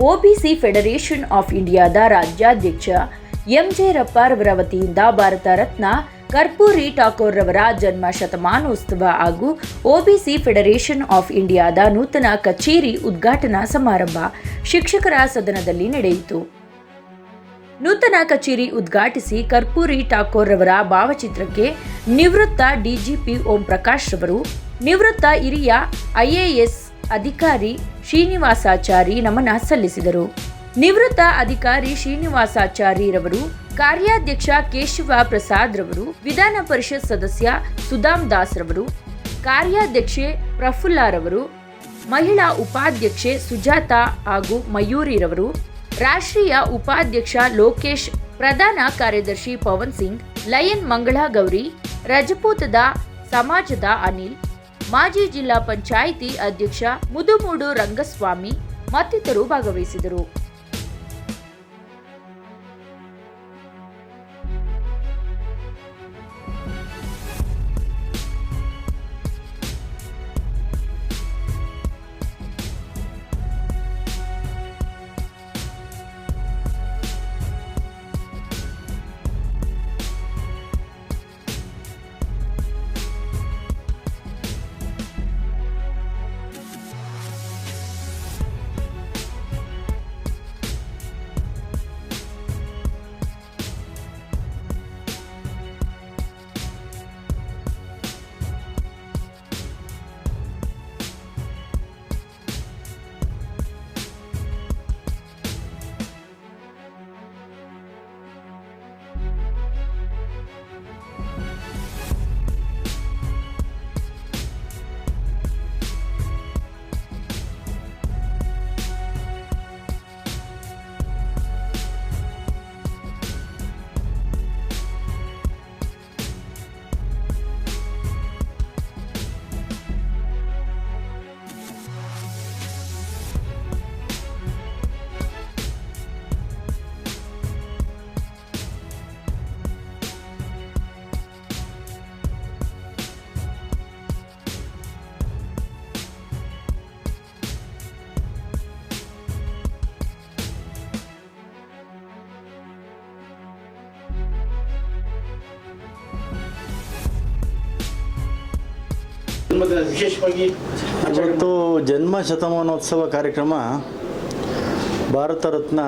OBC federation of ಇಂಡಿಯಾದ ರಾಜ್ಯಾಧ್ಯಕ್ಷ MJ ರಪ್ಪಾರವರ ವತಿಯಿಂದ ಭಾರತ ರತ್ನ ಕರ್ಪೂರಿ ಠಾಕೂರ್ ರವರ ಜನ್ಮ ಶತಮಾನೋತ್ಸವ ಹಾಗೂ ಒಬಿಸಿ ಫೆಡರೇಷನ್ ಆಫ್ ಇಂಡಿಯಾದ ನೂತನ ಕಚೇರಿ ಉದ್ಘಾಟನಾ ಸಮಾರಂಭ ಶಿಕ್ಷಕರ ಸದನದಲ್ಲಿ ನಡೆಯಿತು. ನೂತನ ಕಚೇರಿ ಉದ್ಘಾಟಿಸಿ ಕರ್ಪೂರಿ ಠಾಕೂರ್ ರವರ ಭಾವಚಿತ್ರಕ್ಕೆ ನಿವೃತ್ತ ಡಿಜಿಪಿ ಓಂ ಪ್ರಕಾಶ್ ರವರು, ನಿವೃತ್ತ ಹಿರಿಯ ಐಎಎಸ್ ಅಧಿಕಾರಿ ಶ್ರೀನಿವಾಸಾಚಾರಿ ನಮನ ಸಲ್ಲಿಸಿದರು. ನಿವೃತ್ತ ಅಧಿಕಾರಿ ಶ್ರೀನಿವಾಸಾಚಾರಿ ರವರು ಕಾರ್ಯಾಧ್ಯಕ್ಷ ಕೇಶವ ಪ್ರಸಾದ್ ರವರು ವಿಧಾನ ಪರಿಷತ್ ಸದಸ್ಯ ಸುಧಾಮ್ ದಾಸ್ ರವರು ಕಾರ್ಯಾಧ್ಯಕ್ಷೆ ಪ್ರಫುಲ್ಲಾರವರು, ಮಹಿಳಾ ಉಪಾಧ್ಯಕ್ಷೆ ಸುಜಾತ ಹಾಗೂ ಮಯೂರಿರವರು, ರಾಷ್ಟ್ರೀಯ ಉಪಾಧ್ಯಕ್ಷ ಲೋಕೇಶ್, ಪ್ರಧಾನ ಕಾರ್ಯದರ್ಶಿ ಪವನ್ ಸಿಂಗ್, ಲಯನ್ ಮಂಗಳಾ ಗೌರಿ, ರಜಪೂತದ ಸಮಾಜದ ಅನಿಲ್ ಮಾಜಿ ಜಿಲ್ಲಾ ಪಂಚಾಯಿತಿ ಅಧ್ಯಕ್ಷ ಮುದುಮೂಡು ರಂಗಸ್ವಾಮಿ ಮತ್ತಿತರರು ಭಾಗವಹಿಸಿದರು. ವಿಶೇಷವಾಗಿ ಇವತ್ತು ಜನ್ಮ ಶತಮಾನೋತ್ಸವ ಕಾರ್ಯಕ್ರಮ ಭಾರತ ರತ್ನ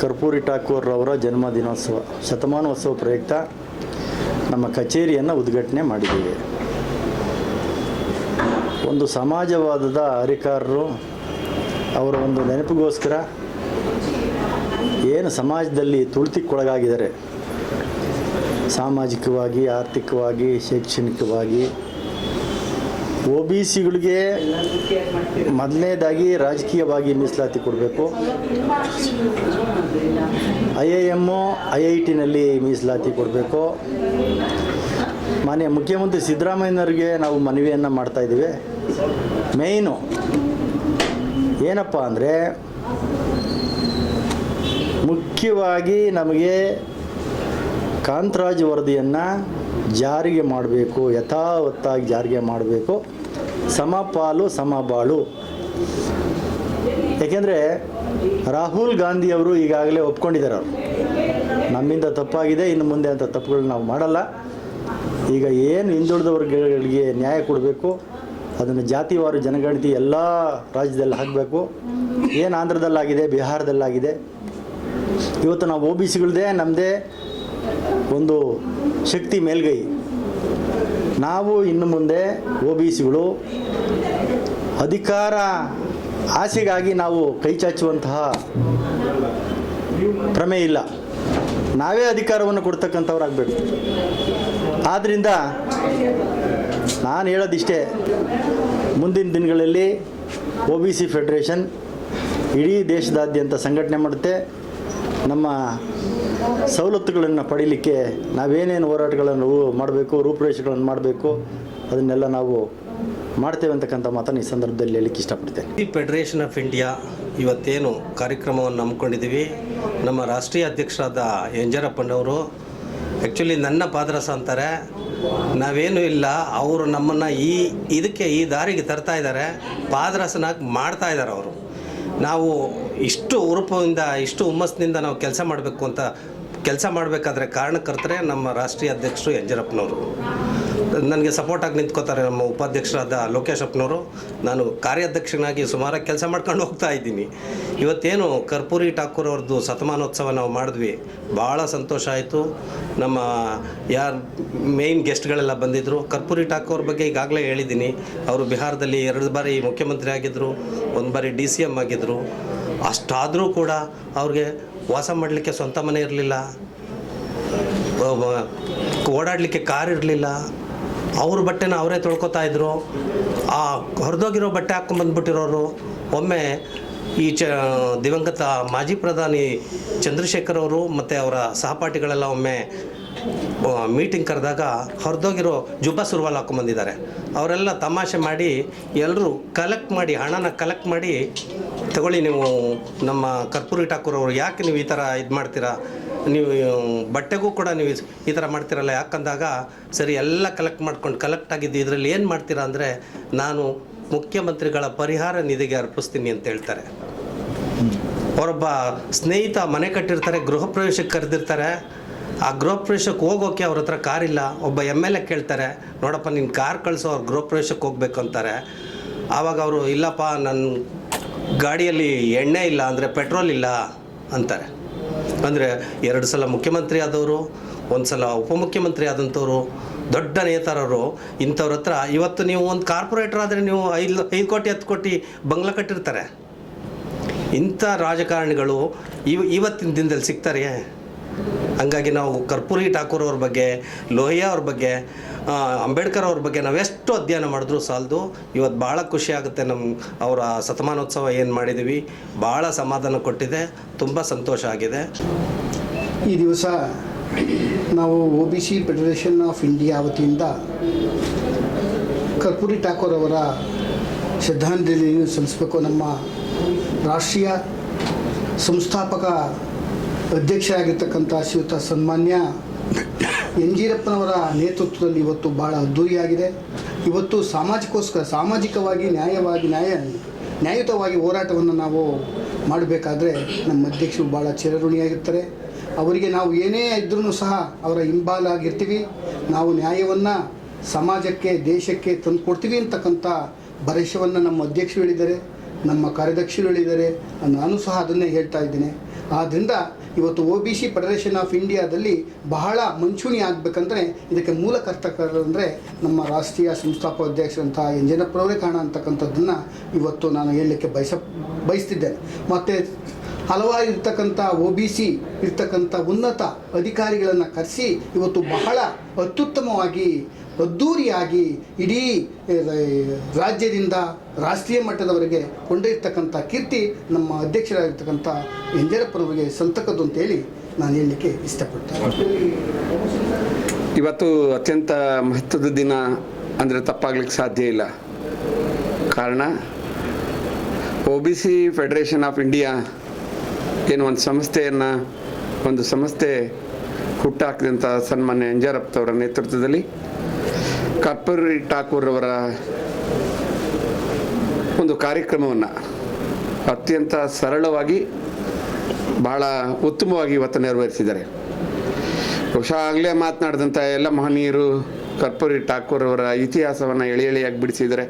ಕರ್ಪೂರಿ ಠಾಕೂರ್ ಅವರ ಜನ್ಮ ದಿನೋತ್ಸವ, ಶತಮಾನೋತ್ಸವ ಪ್ರಯುಕ್ತ ನಮ್ಮ ಕಚೇರಿಯನ್ನು ಉದ್ಘಾಟನೆ ಮಾಡಿದ್ದೀವಿ. ಒಂದು ಸಮಾಜವಾದದ ಅರಿಕಾರರು ಅವರ ಒಂದು ನೆನಪಿಗೋಸ್ಕರ ಏನು ಸಮಾಜದಲ್ಲಿ ತುಳಿತಕ್ಕೊಳಗಾಗಿದ್ದಾರೆ. ಸಾಮಾಜಿಕವಾಗಿ, ಆರ್ಥಿಕವಾಗಿ, ಶೈಕ್ಷಣಿಕವಾಗಿ ಒ ಬಿ ಸಿಗಳಿಗೆ ಮೊದಲನೇದಾಗಿ ರಾಜಕೀಯವಾಗಿ ಮೀಸಲಾತಿ ಕೊಡಬೇಕು. I I M I I ಟಿನಲ್ಲಿ ಮೀಸಲಾತಿ ಕೊಡಬೇಕು. ಮಾನ್ಯ ಮುಖ್ಯಮಂತ್ರಿ ಸಿದ್ದರಾಮಯ್ಯನವ್ರಿಗೆ ನಾವು ಮನವಿಯನ್ನು ಮಾಡ್ತಾಯಿದ್ದೀವಿ ಮೇಯ್ನು. ಏನಪ್ಪ ಅಂದರೆ, ಮುಖ್ಯವಾಗಿ ನಮಗೆ ಕಾಂತರಾಜ್ ವರದಿಯನ್ನು ಜಾರಿಗೆ ಮಾಡಬೇಕು, ಯಥಾವತ್ತಾಗಿ ಜಾರಿಗೆ ಮಾಡಬೇಕು. ಸಮಪಾಲು ಸಮಬಾಳು ಯಾಕೆಂದರೆ ರಾಹುಲ್ ಗಾಂಧಿಯವರು ಈಗಾಗಲೇ ಒಪ್ಕೊಂಡಿದ್ದಾರೆ ಅವರು. ನಮ್ಮಿಂದ ತಪ್ಪಾಗಿದೆ, ಇನ್ನು ಮುಂದೆ ಅಂಥ ತಪ್ಪುಗಳು ನಾವು ಮಾಡಲ್ಲ. ಈಗ ಏನು ಹಿಂದುಳಿದ ವರ್ಗಗಳಿಗೆ ನ್ಯಾಯ ಕೊಡಬೇಕು, ಅದನ್ನು ಜಾತಿವಾರು, ಜನಗಣತಿ ಎಲ್ಲ ರಾಜ್ಯದಲ್ಲಿ ಹಾಕಬೇಕು. ಏನು ಆಂಧ್ರದಲ್ಲಾಗಿದೆ, ಬಿಹಾರದಲ್ಲಾಗಿದೆ. ಇವತ್ತು ನಾವು ಒ ಬಿ ಸಿಗಳದೇ ನಮ್ಮದೇ ಒಂದು ಶಕ್ತಿ ಮೇಲ್ಗೈ. ನಾವು ಇನ್ನು ಮುಂದೆ ಒ ಬಿ ಸಿಗಳು ಅಧಿಕಾರ, ಆಸೆಗಾಗಿ ನಾವು ಕೈ ಚಾಚುವಂತಹ ಪ್ರಮೇಯ ಇಲ್ಲ. ನಾವೇ ಅಧಿಕಾರವನ್ನು ಕೊಡ್ತಕ್ಕಂಥವ್ರಾಗಬೇಕು. ಆದ್ದರಿಂದ ನಾನು ಹೇಳೋದಿಷ್ಟೇ, ಮುಂದಿನ ದಿನಗಳಲ್ಲಿ ಒ ಬಿ ಸಿ ಫೆಡ್ರೇಷನ್ ಇಡೀ ದೇಶದಾದ್ಯಂತ ಸಂಘಟನೆ ಮಾಡುತ್ತೆ. ನಮ್ಮ ಸವಲತ್ತುಗಳನ್ನು ಪಡೀಲಿಕ್ಕೆ ನಾವೇನೇನು ಹೋರಾಟಗಳನ್ನು ಮಾಡಬೇಕು, ರೂಪುರೇಷೆಗಳನ್ನು ಮಾಡಬೇಕು, ಅದನ್ನೆಲ್ಲ ನಾವು ಮಾಡ್ತೇವೆ ಅಂತಕ್ಕಂಥ ಮಾತನ್ನು ಈ ಸಂದರ್ಭದಲ್ಲಿ ಹೇಳಲಿಕ್ಕೆ ಇಷ್ಟಪಡ್ತೇನೆ. ಈ ಫೆಡರೇಷನ್ ಆಫ್ ಇಂಡಿಯಾ ಇವತ್ತೇನು ಕಾರ್ಯಕ್ರಮವನ್ನು ಹಮ್ಮಿಕೊಂಡಿದ್ದೀವಿ. ನಮ್ಮ ರಾಷ್ಟ್ರೀಯ ಅಧ್ಯಕ್ಷರಾದ ಎಂಜರಪ್ಪನವರು ಆ್ಯಕ್ಚುಲಿ ನನ್ನ ಪಾದರಸ ಅಂತಾರೆ, ನಾವೇನು ಇಲ್ಲ, ಅವರು ನಮ್ಮನ್ನು ಈ ಇದಕ್ಕೆ ಈ ದಾರಿಗೆ ತರ್ತಾ ಇದ್ದಾರೆ, ಪಾದರಸನಾಗಿ ಮಾಡ್ತಾ ಇದ್ದಾರೆ ಅವರು. ನಾವು ಇಷ್ಟು ಹುರುಪಿಂದ ಇಷ್ಟು ಹುಮ್ಮಸ್ಸಿನಿಂದ ನಾವು ಕೆಲಸ ಮಾಡಬೇಕು ಅಂತ ಕೆಲಸ ಮಾಡಬೇಕಾದ್ರೆ ಕಾರಣಕರ್ತರೆ ನಮ್ಮ ರಾಷ್ಟ್ರೀಯ ಅಧ್ಯಕ್ಷರು ಯಂಜರಪ್ಪನವರು ನನಗೆ ಸಪೋರ್ಟಾಗಿ ನಿಂತ್ಕೋತಾರೆ ನಮ್ಮ ಉಪಾಧ್ಯಕ್ಷರಾದ ಲೋಕೇಶಪ್ಪನವರು ನಾನು ಕಾರ್ಯಾಧ್ಯಕ್ಷನಾಗಿ ಸುಮಾರಾಗಿ ಕೆಲಸ ಮಾಡ್ಕೊಂಡು ಹೋಗ್ತಾ ಇದ್ದೀನಿ. ಇವತ್ತೇನು ಕರ್ಪೂರಿ ಠಾಕೂರ್ ಅವ್ರದ್ದು ಶತಮಾನೋತ್ಸವ ನಾವು ಮಾಡಿದ್ವಿ ಭಾಳ ಸಂತೋಷ ಆಯಿತು. ನಮ್ಮ ಯಾರು ಮೇಯ್ನ್ ಗೆಸ್ಟ್ಗಳೆಲ್ಲ ಬಂದಿದ್ದರು ಕರ್ಪೂರಿ ಠಾಕೂರ್ ಬಗ್ಗೆ ಈಗಾಗಲೇ ಹೇಳಿದ್ದೀನಿ. ಅವರು ಬಿಹಾರದಲ್ಲಿ ಎರಡು ಬಾರಿ ಮುಖ್ಯಮಂತ್ರಿ ಆಗಿದ್ದರು ಒಂದು ಬಾರಿ ಡಿ ಸಿ ಎಂ ಆಗಿದ್ದರು ಅಷ್ಟಾದರೂ ಕೂಡ ಅವ್ರಿಗೆ ವಾಸ ಮಾಡಲಿಕ್ಕೆ ಸ್ವಂತ ಮನೆ ಇರಲಿಲ್ಲ. ಓಡಾಡಲಿಕ್ಕೆ ಕಾರ್ ಇರಲಿಲ್ಲ. ಅವ್ರ ಬಟ್ಟೆನ ಅವರೇ ತೊಳ್ಕೊತಾ ಇದ್ರು. ಆ ಹೊರದೋಗಿರೋ ಬಟ್ಟೆ ಹಾಕ್ಕೊಂಬಂದ್ಬಿಟ್ಟಿರೋರು ಒಮ್ಮೆ ಈ ಚ ದಿವಂಗತ ಮಾಜಿ ಪ್ರಧಾನಿ ಚಂದ್ರಶೇಖರ್ ಅವರು ಮತ್ತು ಅವರ ಸಹಪಾಠಿಗಳೆಲ್ಲ ಒಮ್ಮೆ ಮೀಟಿಂಗ್ ಕರೆದಾಗ ಹೊರದೋಗಿರೋ ಜುಬ್ಬ ಸುರ್ವಾಲ್ ಹಾಕೊಂಬಂದಿದ್ದಾರೆ. ಅವರೆಲ್ಲ ತಮಾಷೆ ಮಾಡಿ ಎಲ್ಲರೂ ಕಲೆಕ್ಟ್ ಮಾಡಿ ಹಣನ ಕಲೆಕ್ಟ್ ಮಾಡಿ ತಗೊಳ್ಳಿ ನೀವು ನಮ್ಮ ಕರ್ಪೂರಿ ಠಾಕೂರ್ ಅವರು ಯಾಕೆ ನೀವು ಈ ಥರ ಇದು ಮಾಡ್ತೀರಾ? ನೀವು ಬಟ್ಟೆಗೂ ಕೂಡ ನೀವು ಈ ಥರ ಮಾಡ್ತೀರಲ್ಲ? ಯಾಕಂದಾಗ ಸರಿ ಎಲ್ಲ ಕಲೆಕ್ಟ್ ಮಾಡ್ಕೊಂಡು ಕಲೆಕ್ಟ್ ಆಗಿದ್ದು ಇದರಲ್ಲಿ ಏನು ಮಾಡ್ತೀರಾ ಅಂದರೆ ನಾನು ಮುಖ್ಯಮಂತ್ರಿಗಳ ಪರಿಹಾರ ನಿಧಿಗೆ ಅರ್ಪಿಸ್ತೀನಿ ಅಂತ ಹೇಳ್ತಾರೆ. ಅವರೊಬ್ಬ ಸ್ನೇಹಿತ ಮನೆ ಕಟ್ಟಿರ್ತಾರೆ ಗೃಹ ಪ್ರವೇಶಕ್ಕೆ ಕರೆದಿರ್ತಾರೆ. ಆ ಗೃಹ ಪ್ರವೇಶಕ್ಕೆ ಹೋಗೋಕೆ ಅವ್ರ ಹತ್ರ ಕಾರ್ ಇಲ್ಲ, ಒಬ್ಬ ಎಂ ಎಲ್ ಎ ಕೇಳ್ತಾರೆ, ನೋಡಪ್ಪ ನಿನ್ನ ಕಾರ್ ಕಳಿಸೋ, ಅವ್ರು ಗೃಹ ಪ್ರವೇಶಕ್ಕೆ ಹೋಗ್ಬೇಕು ಅಂತಾರೆ. ಆವಾಗ ಅವರು, ಇಲ್ಲಪ್ಪ ನನ್ನ ಗಾಡಿಯಲ್ಲಿ ಎಣ್ಣೆ ಇಲ್ಲ ಅಂದರೆ ಪೆಟ್ರೋಲ್ ಇಲ್ಲ ಅಂತಾರೆ. ಅಂದರೆ ಎರಡು ಸಲ ಮುಖ್ಯಮಂತ್ರಿ ಆದವರು, ಒಂದು ಸಲ ಉಪಮುಖ್ಯಮಂತ್ರಿ ಆದಂಥವ್ರು, ದೊಡ್ಡ ನೇತಾರರು, ಇಂಥವ್ರ ಹತ್ರ ಇವತ್ತು ನೀವು ಒಂದು ಕಾರ್ಪೊರೇಟರ್ ಆದರೆ ನೀವು ಐದು ಐದು ಕೋಟಿ, ಹತ್ತು ಕೋಟಿ ಬಂಗ್ಲ ಕಟ್ಟಿರ್ತಾರೆ. ಇಂಥ ರಾಜಕಾರಣಿಗಳು ಇವ, ಇವತ್ತಿನ ದಿನದಲ್ಲಿ ಸಿಗ್ತಾರೆ ಹಂಗಾಗಿ ನಾವು ಕರ್ಪೂರಿ ಠಾಕೂರ್ ಅವ್ರ ಬಗ್ಗೆ, ಲೋಹಿಯಾ ಅವ್ರ ಬಗ್ಗೆ ಅಂಬೇಡ್ಕರ್ ಅವ್ರ ಬಗ್ಗೆ ನಾವೆಷ್ಟು ಅಧ್ಯಯನ ಮಾಡಿದ್ರು ಸಾಲದು. ಇವತ್ತು ಭಾಳ ಖುಷಿ ಆಗುತ್ತೆ ನಮ್ಮ ಅವರ ಶತಮಾನೋತ್ಸವ ಏನು ಮಾಡಿದ್ದೀವಿ ಭಾಳ ಸಮಾಧಾನ ಕೊಟ್ಟಿದೆ. ತುಂಬ ಸಂತೋಷ ಆಗಿದೆ. ಈ ದಿವಸ ನಾವು O B C federation of India ವತಿಯಿಂದ ಕರ್ಪೂರಿ ಠಾಕೂರ್ ಅವರ ಶ್ರದ್ಧಾಂಜಲಿಯನ್ನು ಸಲ್ಲಿಸಬೇಕು. ನಮ್ಮ ರಾಷ್ಟ್ರೀಯ ಸಂಸ್ಥಾಪಕ ಅಧ್ಯಕ್ಷರಾಗಿರ್ತಕ್ಕಂಥ ಶ್ರೀಯುತ ಸನ್ಮಾನ್ಯ ಯಂಜೀರಪ್ಪನವರ ನೇತೃತ್ವದಲ್ಲಿ ಇವತ್ತು ಭಾಳ ಅದ್ದೂರಿಯಾಗಿದೆ. ಇವತ್ತು ಸಾಮಾಜಿಕೋಸ್ಕರ, ಸಾಮಾಜಿಕವಾಗಿ ನ್ಯಾಯವಾಗಿ, ನ್ಯಾಯ, ನ್ಯಾಯಯುತವಾಗಿ ಹೋರಾಟವನ್ನು ನಾವು ಮಾಡಬೇಕಾದ್ರೆ ನಮ್ಮ ಅಧ್ಯಕ್ಷರು ಭಾಳ ಚಿರಋಣಿಯಾಗಿರ್ತಾರೆ. ಅವರಿಗೆ ನಾವು ಏನೇ ಇದ್ರೂ ಸಹ ಅವರ ಹಿಂಬಾಲಾಗಿರ್ತೀವಿ. ನಾವು ನ್ಯಾಯವನ್ನು ಸಮಾಜಕ್ಕೆ, ದೇಶಕ್ಕೆ ತಂದುಕೊಡ್ತೀವಿ ಅಂತಕ್ಕಂಥ ಭರವಸೆಯನ್ನು ನಮ್ಮ ಅಧ್ಯಕ್ಷರು ಹೇಳಿದ್ದಾರೆ. ನಮ್ಮ ಕಾರ್ಯದರ್ಶಿಗಳಿದ್ದಾರೆ ನಾನು ಸಹ ಅದನ್ನೇ ಹೇಳ್ತಾ ಇದ್ದೇನೆ. ಆದ್ದರಿಂದ ಇವತ್ತು O B C federation of ಇಂಡಿಯಾದಲ್ಲಿ ಬಹಳ ಮುಂಚೂಣಿ ಆಗಬೇಕಂದ್ರೆ ಇದಕ್ಕೆ ಮೂಲ ಕರ್ತಕರಂದರೆ ನಮ್ಮ ರಾಷ್ಟ್ರೀಯ ಸಂಸ್ಥಾಪಕ ಅಧ್ಯಕ್ಷರಂತಹ ಎಂಜನಪ್ಪನವರೇ ಕಾಣ ಅಂತಕ್ಕಂಥದ್ದನ್ನು ಇವತ್ತು ನಾನು ಹೇಳಲಿಕ್ಕೆ ಬಯಸ, ಬಯಸ್ತಿದ್ದೇನೆ. ಮತ್ತು ಹಲವಾರು ಇರ್ತಕ್ಕಂಥ ಒ ಬಿ ಸಿ ಇರ್ತಕ್ಕಂಥ ಉನ್ನತ ಅಧಿಕಾರಿಗಳನ್ನು ಕರೆಸಿ ಇವತ್ತು ಬಹಳ ಅತ್ಯುತ್ತಮವಾಗಿ ಅದ್ಧೂರಿಯಾಗಿ ಇಡೀ ರಾಜ್ಯದಿಂದ ರಾಷ್ಟ್ರೀಯ ಮಟ್ಟದವರೆಗೆ ಕೊಂಡೊಯ್ಯತಕ್ಕಂಥ ಕೀರ್ತಿ ನಮ್ಮ ಅಧ್ಯಕ್ಷರಾಗಿರ್ತಕ್ಕಂಥ ಎಂಜರಪ್ಪನವರಿಗೆ ಸಂತಕದ್ದು ಅಂತೇಳಿ ನಾನು ಹೇಳಲಿಕ್ಕೆ ಇಷ್ಟಪಡ್ತೇನೆ. ಇವತ್ತು ಅತ್ಯಂತ ಮಹತ್ವದ ದಿನ ಅಂದರೆ ತಪ್ಪಾಗ್ಲಿಕ್ಕೆ ಸಾಧ್ಯ ಇಲ್ಲ. ಕಾರಣ O B C federation of India ಏನು ಒಂದು ಸಂಸ್ಥೆಯನ್ನು, ಒಂದು ಸಂಸ್ಥೆ ಹುಟ್ಟಾಕಿದಂಥ ಸನ್ಮಾನ್ಯ ಅವರ ನೇತೃತ್ವದಲ್ಲಿ ಕರ್ಪೂರಿ ಠಾಕೂರ್ ಅವರ ಒಂದು ಕಾರ್ಯಕ್ರಮವನ್ನು ಅತ್ಯಂತ ಸರಳವಾಗಿ ಭಾಳ ಉತ್ತಮವಾಗಿ ಇವತ್ತು ನೆರವೇರಿಸಿದ್ದಾರೆ. ಬಹುಶಃ ಆಗಲೇ ಮಾತನಾಡಿದಂಥ ಎಲ್ಲ ಮಹನೀಯರು ಕರ್ಪೂರಿ ಠಾಕೂರ್ ಅವರ ಇತಿಹಾಸವನ್ನು ಎಳೆ ಎಳೆಯಾಗಿ ಬಿಡಿಸಿದ್ದಾರೆ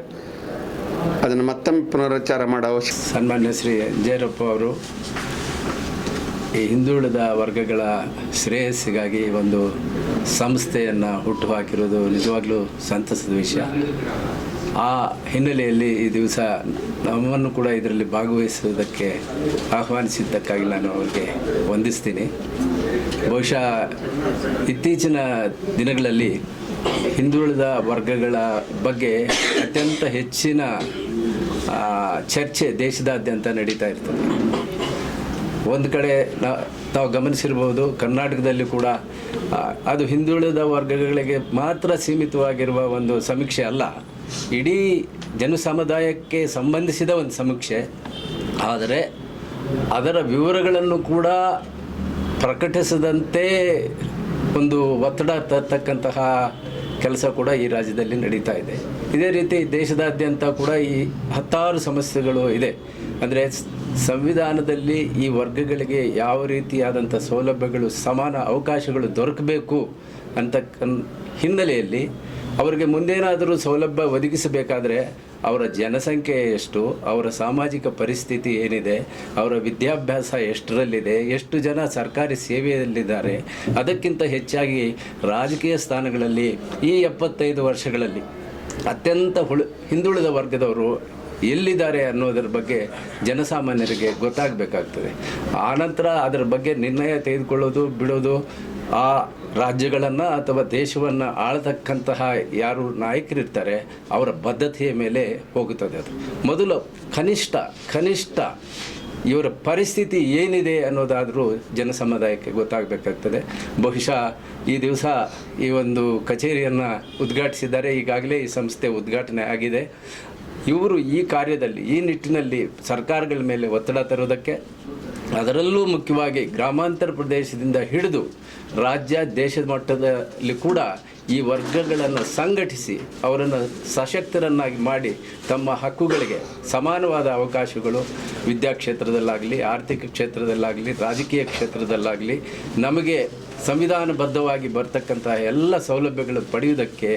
ಅದನ್ನು ಮತ್ತೊಮ್ಮೆ ಪುನರುಚ್ಚಾರ ಮಾಡೋ ಸನ್ಮಾನ್ಯ ಶ್ರೀ ಜಯರಪ್ಪ ಅವರು ಈ ಹಿಂದುಳಿದ ವರ್ಗಗಳ ಶ್ರೇಯಸ್ಸಿಗಾಗಿ ಒಂದು ಸಂಸ್ಥೆಯನ್ನು ಹುಟ್ಟುಹಾಕಿರೋದು ನಿಜವಾಗ್ಲೂ ಸಂತಸದ ವಿಷಯ. ಆ ಹಿನ್ನೆಲೆಯಲ್ಲಿ ಈ ದಿವಸ ನಮ್ಮನ್ನು ಕೂಡ ಇದರಲ್ಲಿ ಭಾಗವಹಿಸುವುದಕ್ಕೆ ಆಹ್ವಾನಿಸಿದ್ದಕ್ಕಾಗಿ ನಾನು ಅವರಿಗೆ ವಂದಿಸ್ತೀನಿ. ಬಹುಶಃ ಇತ್ತೀಚಿನ ದಿನಗಳಲ್ಲಿ ಹಿಂದುಳಿದ ವರ್ಗಗಳ ಬಗ್ಗೆ ಅತ್ಯಂತ ಹೆಚ್ಚಿನ ಚರ್ಚೆ ದೇಶದಾದ್ಯಂತ ನಡೀತಾ ಇರ್ತದೆ. ಒಂದು ಕಡೆ ತಾವು ಗಮನಿಸಿರ್ಬೋದು ಕರ್ನಾಟಕದಲ್ಲಿ ಕೂಡ ಅದು ಹಿಂದುಳಿದ ವರ್ಗಗಳಿಗೆ ಮಾತ್ರ ಸೀಮಿತವಾಗಿರುವ ಒಂದು ಸಮೀಕ್ಷೆ ಅಲ್ಲ. ಇಡೀ ಜನಸಮುದಾಯಕ್ಕೆ ಸಂಬಂಧಿಸಿದ ಒಂದು ಸಮೀಕ್ಷೆ. ಆದರೆ, ಅದರ ವಿವರಗಳನ್ನು ಕೂಡ ಪ್ರಕಟಿಸದಂತೆ ಒಂದು ಒತ್ತಡ ತರ್ತಕ್ಕಂತಹ ಕೆಲಸ ಕೂಡ ಈ ರಾಜ್ಯದಲ್ಲಿ ನಡೀತಾ ಇದೆ. ಇದೇ ರೀತಿ ದೇಶದಾದ್ಯಂತ ಕೂಡ ಈ ಹತ್ತಾರು ಸಮಸ್ಯೆಗಳು ಇದೆ. ಅಂದರೆ ಸಂವಿಧಾನದಲ್ಲಿ ಈ ವರ್ಗಗಳಿಗೆ ಯಾವ ರೀತಿಯಾದಂಥ ಸೌಲಭ್ಯಗಳು, ಸಮಾನ ಅವಕಾಶಗಳು ದೊರಕಬೇಕು ಅಂತ ಹಿನ್ನೆಲೆಯಲ್ಲಿ ಅವರಿಗೆ ಮುಂದೇನಾದರೂ ಸೌಲಭ್ಯ ಒದಗಿಸಬೇಕಾದ್ರೆ ಅವರ ಜನಸಂಖ್ಯೆ ಎಷ್ಟು, ಅವರ ಸಾಮಾಜಿಕ ಪರಿಸ್ಥಿತಿ ಏನಿದೆ, ಅವರ ವಿದ್ಯಾಭ್ಯಾಸ ಎಷ್ಟರಲ್ಲಿದೆ, ಎಷ್ಟು ಜನ ಸರ್ಕಾರಿ ಸೇವೆಯಲ್ಲಿದ್ದಾರೆ, ಅದಕ್ಕಿಂತ ಹೆಚ್ಚಾಗಿ ರಾಜಕೀಯ ಸ್ಥಾನಗಳಲ್ಲಿ ಈ ಎಪ್ಪತ್ತೈದು ವರ್ಷಗಳಲ್ಲಿ ಅತ್ಯಂತ ಹುಳು, ಹಿಂದುಳಿದ ವರ್ಗದವರು ಎಲ್ಲಿದ್ದಾರೆ ಅನ್ನೋದ್ರ ಬಗ್ಗೆ ಜನಸಾಮಾನ್ಯರಿಗೆ ಗೊತ್ತಾಗಬೇಕಾಗ್ತದೆ. ಆನಂತರ ಅದರ ಬಗ್ಗೆ ನಿರ್ಣಯ ತೆಗೆದುಕೊಳ್ಳೋದು, ಬಿಡೋದು, ಆ ರಾಜ್ಯಗಳನ್ನು ಅಥವಾ ದೇಶವನ್ನು ಆಳತಕ್ಕಂತಹ ಯಾರು ನಾಯಕರಿರ್ತಾರೆ, ಅವರ ಬದ್ಧತೆಯ ಮೇಲೆ ಹೋಗುತ್ತದೆ ಅದು. ಮೊದಲು ಕನಿಷ್ಠ ಕನಿಷ್ಠ ಇವರ ಪರಿಸ್ಥಿತಿ ಏನಿದೆ ಅನ್ನೋದಾದರೂ ಜನಸಮುದಾಯಕ್ಕೆ ಗೊತ್ತಾಗಬೇಕಾಗ್ತದೆ. ಬಹುಶಃ ಈ ದಿವಸ ಈ ಒಂದು ಕಚೇರಿಯನ್ನು ಉದ್ಘಾಟಿಸಿದ್ದಾರೆ. ಈಗಾಗಲೇ ಈ ಸಂಸ್ಥೆ ಉದ್ಘಾಟನೆ ಆಗಿದೆ. ಇವರು ಈ ಕಾರ್ಯದಲ್ಲಿ, ಈ ನಿಟ್ಟಿನಲ್ಲಿ ಸರ್ಕಾರಗಳ ಮೇಲೆ ಒತ್ತಡ ತರೋದಕ್ಕೆ ಅದರಲ್ಲೂ ಮುಖ್ಯವಾಗಿ ಗ್ರಾಮಾಂತರ ಪ್ರದೇಶದಿಂದ ಹಿಡಿದು ರಾಜ್ಯ, ದೇಶದ ಮಟ್ಟದಲ್ಲಿ ಕೂಡ ಈ ವರ್ಗಗಳನ್ನು ಸಂಘಟಿಸಿ, ಅವರನ್ನು ಸಶಕ್ತರನ್ನಾಗಿ ಮಾಡಿ ತಮ್ಮ ಹಕ್ಕುಗಳಿಗೆ ಸಮಾನವಾದ ಅವಕಾಶಗಳು ವಿದ್ಯಾಕ್ಷೇತ್ರದಲ್ಲಾಗಲಿ, ಆರ್ಥಿಕ ಕ್ಷೇತ್ರದಲ್ಲಾಗಲಿ, ರಾಜಕೀಯ ಕ್ಷೇತ್ರದಲ್ಲಾಗಲಿ, ನಮಗೆ ಸಂವಿಧಾನಬದ್ಧವಾಗಿ ಬರ್ತಕ್ಕಂತಹ ಎಲ್ಲ ಸೌಲಭ್ಯಗಳು ಪಡೆಯುವುದಕ್ಕೆ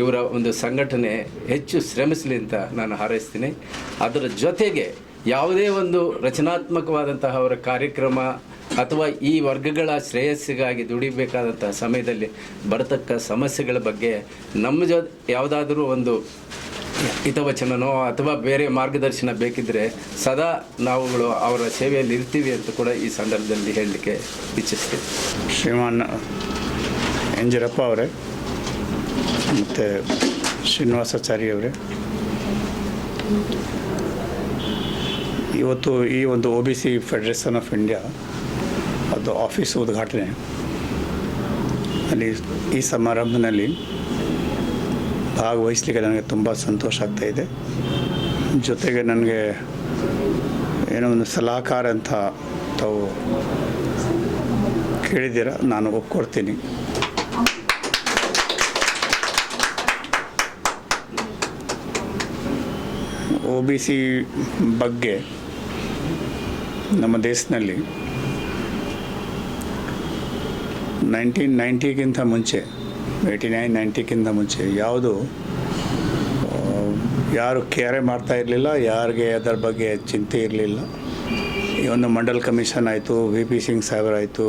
ಇವರ ಒಂದು ಸಂಘಟನೆ ಹೆಚ್ಚು ಶ್ರಮಿಸಲಿ ಅಂತ ನಾನು ಹಾರೈಸ್ತೀನಿ. ಅದರ ಜೊತೆಗೆ ಯಾವುದೇ ಒಂದು ರಚನಾತ್ಮಕವಾದಂತಹ ಅವರ ಕಾರ್ಯಕ್ರಮ ಅಥವಾ ಈ ವರ್ಗಗಳ ಶ್ರೇಯಸ್ಸಿಗಾಗಿ ದುಡಿಬೇಕಾದಂತಹ ಸಮಯದಲ್ಲಿ ಬರತಕ್ಕ ಸಮಸ್ಯೆಗಳ ಬಗ್ಗೆ ನಮ್ಮ ಜೊ ಯಾವುದಾದರೂ ಒಂದು ಹಿತವಚನನೋ ಅಥವಾ ಬೇರೆ ಮಾರ್ಗದರ್ಶನ ಬೇಕಿದ್ದರೆ ಸದಾ ನಾವುಗಳು ಅವರ ಸೇವೆಯಲ್ಲಿ ಇರ್ತೀವಿ ಅಂತ ಕೂಡ ಈ ಸಂದರ್ಭದಲ್ಲಿ ಹೇಳಲಿಕ್ಕೆ ಇಚ್ಛಿಸ್ತೀವಿ ಶ್ರೀಮಾನ್ ಎಂಜಿರಪ್ಪ ಅವರೇ, ಮತ್ತು ಶ್ರೀನಿವಾಸಾಚಾರಿ ಅವರೇ. ಇವತ್ತು ಈ ಒಂದು O B C federation of India ಅದು ಆಫೀಸ್ ಉದ್ಘಾಟನೆ. ಅಲ್ಲಿ ಈ ಸಮಾರಂಭದಲ್ಲಿ ಭಾಗವಹಿಸಲಿಕ್ಕೆ ನನಗೆ ತುಂಬ ಸಂತೋಷ ಆಗ್ತಾ ಇದೆ. ಜೊತೆಗೆ ನನಗೆ ಏನೋ ಒಂದು ಸಲಹಕಾರ ಅಂತ ತಾವು ಕೇಳಿದ್ದೀರ, ನಾನು ಒಪ್ಕೊಡ್ತೀನಿ. ಒ ಬಿ ಸಿ ಬಗ್ಗೆ ನಮ್ಮ ದೇಶದಲ್ಲಿ ನೈನ್ಟೀನ್ ನೈಂಟಿಗಿಂತ ಮುಂಚೆ ಏಯ್ಟಿ ನೈನ್ ನೈಂಟಿಕ್ಕಿಂತ ಮುಂಚೆ ಯಾವುದು ಯಾರು ಕೇರೆ ಮಾಡ್ತಾ ಇರಲಿಲ್ಲ, ಯಾರಿಗೆ ಅದರ ಬಗ್ಗೆ ಚಿಂತೆ ಇರಲಿಲ್ಲ. ಈ ಒಂದು ಮಂಡಲ್ ಕಮಿಷನ್ ಆಯಿತು ವಿ ಪಿ ಸಿಂಗ್ ಸಾಹೇಬರ್ ಆಯಿತು,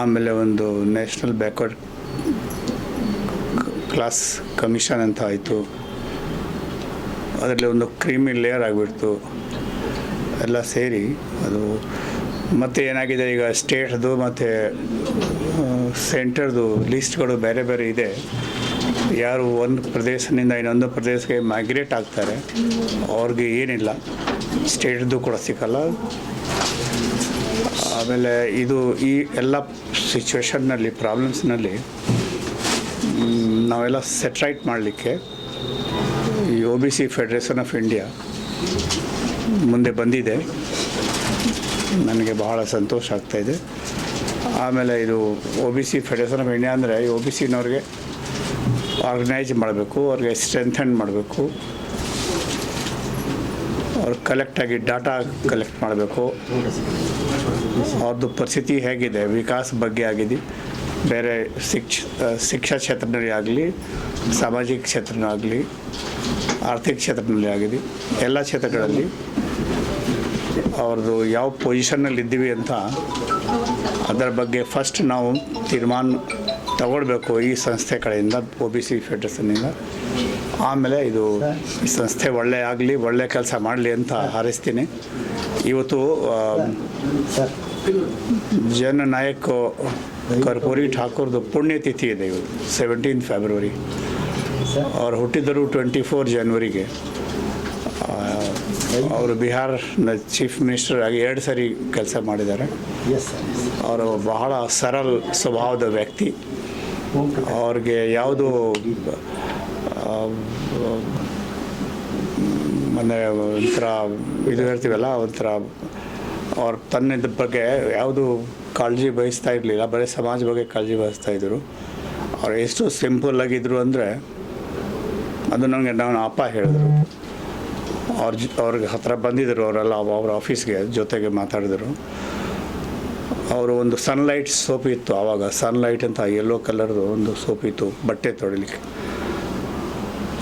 ಆಮೇಲೆ ಒಂದು ನ್ಯಾಷನಲ್ ಬ್ಯಾಕ್ವರ್ಡ್ ಕ್ಲಾಸ್ ಕಮಿಷನ್ ಅಂತ ಆಯಿತು. ಅದರಲ್ಲಿ ಒಂದು ಕ್ರೀಮಿ ಲೇಯರ್ ಆಗಿಬಿಡ್ತು. ಎಲ್ಲ ಸೇರಿ ಅದು ಮತ್ತು ಏನಾಗಿದೆ ಈಗ ಸ್ಟೇಟ್ದು ಮತ್ತು ಸೆಂಟರ್ದು ಲಿಸ್ಟ್ಗಳು ಬೇರೆ ಬೇರೆ ಇದೆ. ಯಾರು ಒಂದು ಪ್ರದೇಶದಿಂದ ಇನ್ನೊಂದು ಪ್ರದೇಶಕ್ಕೆ ಮೈಗ್ರೇಟ್ ಆಗ್ತಾರೆ. ಅವ್ರಿಗೆ ಏನಿಲ್ಲ. ಸ್ಟೇಟ್ದು ಕೂಡ ಸಿಕ್ಕಲ್ಲ ಆಮೇಲೆ ಇದು ಈ ಎಲ್ಲ ಸಿಚುವೇಶನ್ನಲ್ಲಿ, ಪ್ರಾಬ್ಲಮ್ಸ್ನಲ್ಲಿ ನಾವೆಲ್ಲ ಸೆಟ್ರೈಟ್ ಮಾಡಲಿಕ್ಕೆ ಈ O B C federation of India ಮುಂದೆ ಬಂದಿದೆ. ನನಗೆ ಬಹಳ ಸಂತೋಷ ಆಗ್ತಾಯಿದೆ ಆಮೇಲೆ ಇದು O B C federation of India ಅಂದರೆ ಈ ಒ ಬಿ ಸಿನವ್ರಿಗೆ ಆರ್ಗನೈಸ್ ಮಾಡಬೇಕು, ಅವ್ರಿಗೆ ಸ್ಟ್ರೆಂಥನ್ ಮಾಡಬೇಕು. ಅವ್ರು ಕಲೆಕ್ಟಾಗಿ ಡಾಟಾ ಕಲೆಕ್ಟ್ ಮಾಡಬೇಕು. ಅವ್ರದ್ದು ಪರಿಸ್ಥಿತಿ ಹೇಗಿದೆ, ವಿಕಾಸ ಬಗ್ಗೆ ಆಗಿದೆ, ಬೇರೆ ಶಿಕ್ಷ ಶಿಕ್ಷಾ ಕ್ಷೇತ್ರದಲ್ಲಿ ಆಗಲಿ, ಸಾಮಾಜಿಕ ಕ್ಷೇತ್ರನಾಗಲಿ ಆರ್ಥಿಕ ಕ್ಷೇತ್ರದಲ್ಲಿ ಆಗಿದೆ, ಎಲ್ಲ ಕ್ಷೇತ್ರಗಳಲ್ಲಿ ಅವ್ರದ್ದು ಯಾವ ಪೊಸಿಷನ್ನಲ್ಲಿ ಇದ್ದೀವಿ ಅಂತ ಅದರ ಬಗ್ಗೆ ಫಸ್ಟ್ ನಾವು ತೀರ್ಮಾನ ತಗೊಳ್ಬೇಕು ಈ ಸಂಸ್ಥೆ ಕಡೆಯಿಂದ ಒ ಬಿ ಸಿ ಫೆಡರೇಷನ್ನಿಂದ ಆಮೇಲೆ ಇದು ಈ ಸಂಸ್ಥೆ ಒಳ್ಳೆ ಆಗಲಿ, ಒಳ್ಳೆ ಕೆಲಸ ಮಾಡಲಿ ಅಂತ ಹಾರೈಸ್ತೀನಿ. ಇವತ್ತು ಜನನಾಯಕ ಕರ್ಪೂರಿ ಠಾಕೂರ್ದು ಪುಣ್ಯತಿಥಿ ಇದೆ ಇವತ್ತು ಸೆವೆಂಟೀನ್ ಫೆಬ್ರವರಿ ಅವ್ರು ಹುಟ್ಟಿದರು ಟ್ವೆಂಟಿ ಫೋರ್ ಜನ್ವರಿಗೆ ಅವರು ಬಿಹಾರ್ನ ಚೀಫ್ ಮಿನಿಸ್ಟರ್ ಆಗಿ ಎರಡು ಸಾರಿ ಕೆಲಸ ಮಾಡಿದ್ದಾರೆ. ಅವರು ಬಹಳ ಸರಳ ಸ್ವಭಾವದ ವ್ಯಕ್ತಿ. ಅವ್ರಿಗೆ ಯಾವುದು ಅಂದರೆ ಒಂಥರ ಇದು ಹೇಳ್ತೀವಲ್ಲ, ಒಂಥರ ಅವ್ರ ತನ್ನದ ಬಗ್ಗೆ ಯಾವುದು ಕಾಳಜಿ ಬಯಸ್ತಾ ಇರಲಿಲ್ಲ, ಬರೀ ಸಮಾಜ ಬಗ್ಗೆ ಕಾಳಜಿ ಬಯಸ್ತಾ ಇದ್ದರು ಅವ್ರು ಎಷ್ಟು ಸಿಂಪಲ್ ಆಗಿದ್ರು ಅಂದರೆ ಅದು ನನಗೆ ನಾನು ಅಪ್ಪ ಹೇಳಿದ್ರು. ಅವ್ರ ಜೊ, ಅವ್ರಿಗೆ ಹತ್ರ ಬಂದಿದ್ದರು ಅವರೆಲ್ಲ ಅವ್ರ ಆಫೀಸ್ಗೆ ಜೊತೆಗೆ ಮಾತಾಡಿದರು. ಅವರು ಒಂದು ಸನ್ಲೈಟ್ ಸೋಪ್ ಇತ್ತು, ಆವಾಗ ಸನ್ಲೈಟ್ ಅಂತ ಯೆಲ್ಲೋ ಕಲರ್ದು ಒಂದು ಸೋಪ್ ಇತ್ತು, ಬಟ್ಟೆ ತೊಳಿಲಿಕ್ಕೆ.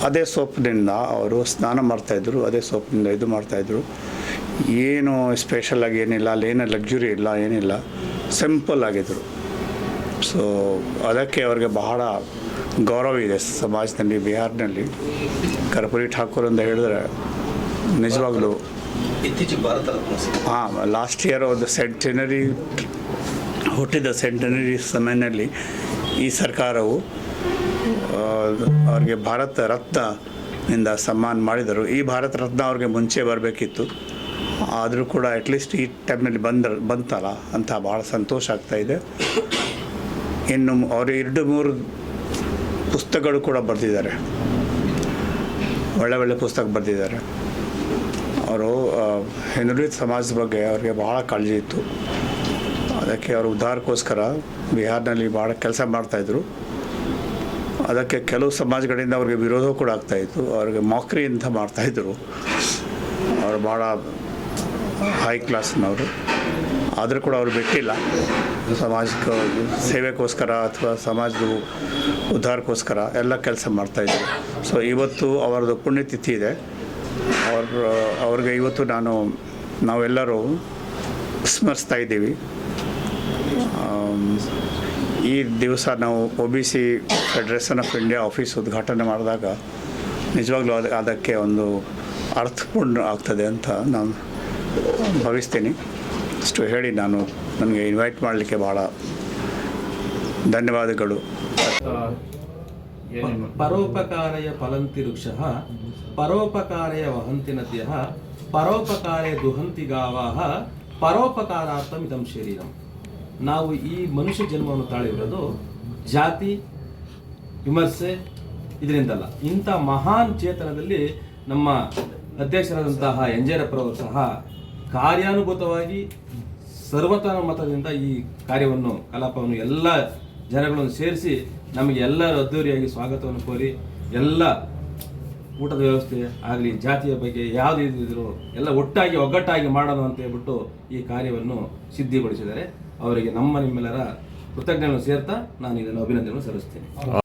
ಅದೇ ಸೋಪ್ನಿಂದ ಅವರು ಸ್ನಾನ ಮಾಡ್ತಾಯಿದ್ರು ಅದೇ ಸೋಪ್ನಿಂದ ಇದು ಮಾಡ್ತಾಯಿದ್ರು ಏನು ಸ್ಪೆಷಲಾಗಿ ಏನಿಲ್ಲ, ಅಲ್ಲಿ ಏನೂ ಲಕ್ಸುರಿ ಇಲ್ಲ, ಏನಿಲ್ಲ ಸಿಂಪಲ್ ಆಗಿದ್ದರು ಸೊ ಅದಕ್ಕೆ ಅವ್ರಿಗೆ ಬಹಳ ಗೌರವ ಇದೆ ಸಮಾಜದಲ್ಲಿ, ಬಿಹಾರ್ನಲ್ಲಿ. ಕರ್ಪೂರಿ ಠಾಕೂರ್ ಅಂತ ಹೇಳಿದ್ರೆ ನಿಜವಾಗ್ಲೂ ಇತ್ತೀಚೆಗೆ ಭಾರತ ರತ್ನ. ಹಾಂ ಲಾಸ್ಟ್ ಇಯರ್ ಒಂದು ಸೆಂಟನರಿ ಹುಟ್ಟಿದ ಸೆಂಟನರಿ ಸಮಯದಲ್ಲಿ ಈ ಸರ್ಕಾರವು ಅವ್ರಿಗೆ ಭಾರತ ರತ್ನದಿಂದ ಸನ್ಮಾನ ಮಾಡಿದರು. ಈ ಭಾರತ ರತ್ನ ಅವ್ರಿಗೆ ಮುಂಚೆ ಬರಬೇಕಿತ್ತು. ಆದರೂ ಕೂಡ ಅಟ್ಲೀಸ್ಟ್ ಈ ಟೈಮ್ನಲ್ಲಿ ಬಂದ ಬಂತಲ್ಲ ಅಂತ ಭಾಳ ಸಂತೋಷ ಆಗ್ತಾ ಇದೆ. ಇನ್ನು ಅವರು ಎರಡು ಮೂರು ಪುಸ್ತಕಗಳು ಕೂಡ ಬರೆದಿದ್ದಾರೆ. ಒಳ್ಳೆ ಒಳ್ಳೆ ಪುಸ್ತಕ ಬರೆದಿದ್ದಾರೆ. ಅವರು ಹಿಂದುಳಿದ ಸಮಾಜದ ಬಗ್ಗೆ ಅವರಿಗೆ ಭಾಳ ಕಾಳಜಿ ಇತ್ತು. ಅದಕ್ಕೆ ಅವರು ಉದ್ಧಾರಕ್ಕೋಸ್ಕರ ಬಿಹಾರ್ನಲ್ಲಿ ಭಾಳ ಕೆಲಸ ಮಾಡ್ತಾಯಿದ್ರು ಅದಕ್ಕೆ ಕೆಲವು ಸಮಾಜಗಳಿಂದ ಅವ್ರಿಗೆ ವಿರೋಧ ಕೂಡ ಆಗ್ತಾಯಿತ್ತು ಅವ್ರಿಗೆ ಮಾಕ್ರಿ ಅಂತ ಮಾಡ್ತಾಯಿದ್ರು ಅವರು ಭಾಳ ಹೈ ಕ್ಲಾಸ್ನವರು ಆದರೂ ಕೂಡ ಅವರು ಬಿಟ್ಟಿಲ್ಲ. ಸಮಾಜಕ್ಕೆ ಸೇವೆಗೋಸ್ಕರ ಅಥವಾ ಸಮಾಜದ ಉದ್ಧಾರಕ್ಕೋಸ್ಕರ ಎಲ್ಲ ಕೆಲಸ ಮಾಡ್ತಾಯಿದ್ರು ಸೊ ಇವತ್ತು ಅವರದ್ದು ಪುಣ್ಯತಿಥಿ ಇದೆ. ಅವ್ರ, ಅವ್ರಿಗೆ ಇವತ್ತು ನಾನು, ನಾವೆಲ್ಲರೂ ಸ್ಮರಿಸ್ತಾ ಇದ್ದೀವಿ. ಈ ದಿವಸ ನಾವು O B C federation of India office ಉದ್ಘಾಟನೆ ಮಾಡಿದಾಗ ನಿಜವಾಗ್ಲೂ ಅದು, ಅದಕ್ಕೆ ಒಂದು ಅರ್ಥಪೂರ್ಣ ಆಗ್ತದೆ ಅಂತ ನಾನು ಭಾವಿಸ್ತೀನಿ. ಇಷ್ಟು ಹೇಳಿ ನಾನು ನನಗೆ ಇನ್ವೈಟ್ ಮಾಡಲಿಕ್ಕೆ ಭಾಳ ಧನ್ಯವಾದಗಳು. ಪರೋಪಕಾರಯ ಫಲಂತಿ ವೃಕ್ಷಃ ಪರೋಪಕಾರಯ ವಹಂತಿ ನದ್ಯ ಪರೋಪಕಾರಯ ದುಹಂತಿ ಗಾವಾಹ ಪರೋಪಕಾರಾರ್ಥಂ ಇದಂ ಶರೀರಂ. ನಾವು ಈ ಮನುಷ್ಯ ಜನ್ಮವನ್ನು ತಾಳಿರೋದು ಜಾತಿ ವಿಮರ್ಶೆ ಇದರಿಂದಲ್ಲ. ಇಂಥ ಮಹಾನ್ ಚೇತನದಲ್ಲಿ ನಮ್ಮ ಅಧ್ಯಕ್ಷರಾದಂತಹ ಎಂಜೇರಪ್ಪರವರು ಸಹ ಕಾರ್ಯಾನುಭೂತವಾಗಿ ಸರ್ವತನ ಮತದಿಂದ ಈ ಕಾರ್ಯವನ್ನು, ಕಲಾಪವನ್ನು ಎಲ್ಲ ಜನಗಳನ್ನು ಸೇರಿಸಿ ನಮಗೆ ಎಲ್ಲರ ಅದ್ದೂರಿಯಾಗಿ ಸ್ವಾಗತವನ್ನು ಕೋರಿ ಎಲ್ಲ ಊಟದ ವ್ಯವಸ್ಥೆ ಆಗಲಿ, ಜಾತಿಯ ಬಗ್ಗೆ ಯಾವುದು ಇದ್ದರೂ ಎಲ್ಲ ಒಟ್ಟಾಗಿ ಒಗ್ಗಟ್ಟಾಗಿ ಮಾಡೋಣ ಅಂತ ಹೇಳ್ಬಿಟ್ಟು ಈ ಕಾರ್ಯವನ್ನು ಸಿದ್ಧಿಗೊಳಿಸಿದ್ದಾರೆ. ಅವರಿಗೆ ನಮ್ಮ ನಿಮ್ಮೆಲ್ಲರ ಕೃತಜ್ಞತೆಯನ್ನು ಸೇರ್ತಾ ನಾನು ಇದನ್ನು ಅಭಿನಂದನೆಯನ್ನು ಸಲ್ಲಿಸ್ತೇನೆ.